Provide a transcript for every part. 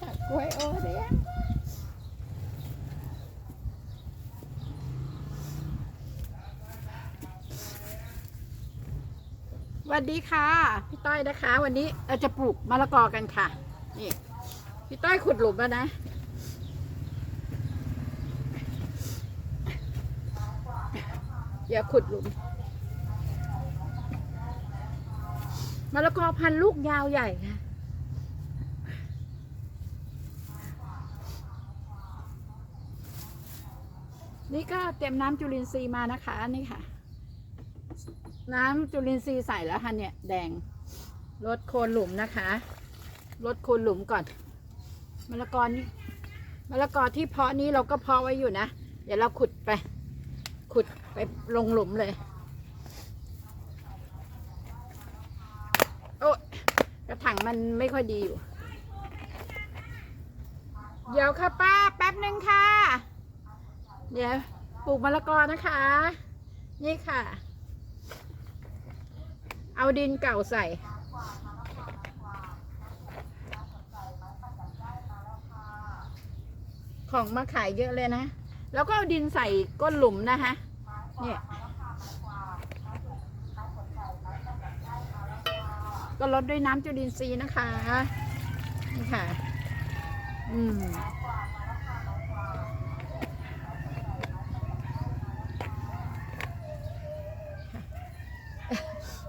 ฉักกล้วยโอเลี้ยสวัสดีค่ะ พี่ต้อยนะคะ วันนี้เราจะปลูกมะละกอกันค่ะ นี่ พี่ต้อยขุดหลุมแล้วนะเดี๋ยวขุดหลุมมะละกอพันธุ์ลูกยาวใหญ่ค่ะ นี่ก็เตรียมน้ำจุลินทรีย์มานะคะนี่ค่ะ น้ำจุลินทรีย์ใส่แล้วค่ะเนี่ยแดงลดโคนหลุมนะคะลดโคนหลุมก่อนมะละกอนี่มะละกอที่เพาะนี้เราก็เพาะไว้อยู่นะ เดี๋ยวเราขุดไป ขุดไปลงหลุมเลย โอ้ยกระถางมันไม่ค่อยดีอยู่ เดี๋ยวค่ะป้าแป๊บหนึ่งค่ะ เดี๋ยวปลูกมะละกอนะคะ นี่ค่ะ เอาดินเก่าใส่ ของมาขายเยอะเลยนะ แล้วก็เอาดินใส่ก้นหลุมนะคะเนี่ยก็ลดด้วยน้ำจุลินทรีย์นะคะ นี่ค่ะ อืม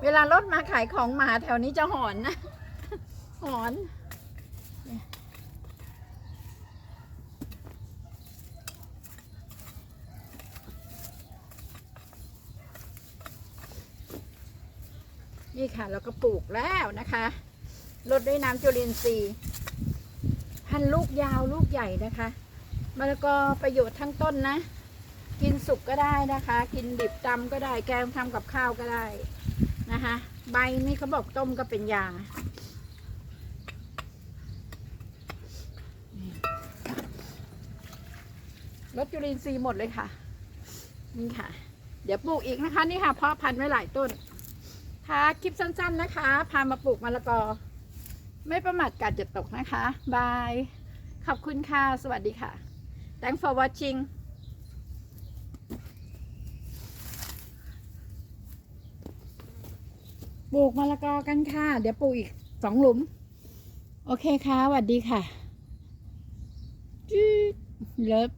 เวลารถมาขายของหมาแถวนี้จะหอนนะ หอน นี่ค่ะ เราก็ปลูกแล้วนะคะลดด้วยน้ำจุลินทรีย์พันลูกยาวลูกใหญ่นะคะมะละกอประโยชน์ทั้งต้นนะ กินสุกก็ได้นะคะ กินดิบตำก็ได้แกงทำกับข้าวก็ได้ นะคะ ใบนี่เขาบอกต้มก็เป็นยางลดจุลินทรีย์หมดเลยค่ะ นี่ค่ะ เดี๋ยวปลูกอีกนะคะ นี่ค่ะเพาะพันธุ์ไว้หลายต้นค่ะคลิปสั้น ๆนะคะ พามาปลูกมะละกอ ไม่ประมาทการจะตกนะคะ บาย ขอบคุณค่ะ สวัสดีค่ะ thanks for watching ปลูกมะละกอกันค่ะ เดี๋ยวปลูกอีกสองหลุม โอเคค่ะสวัสดีค่ะจืดเลิฟ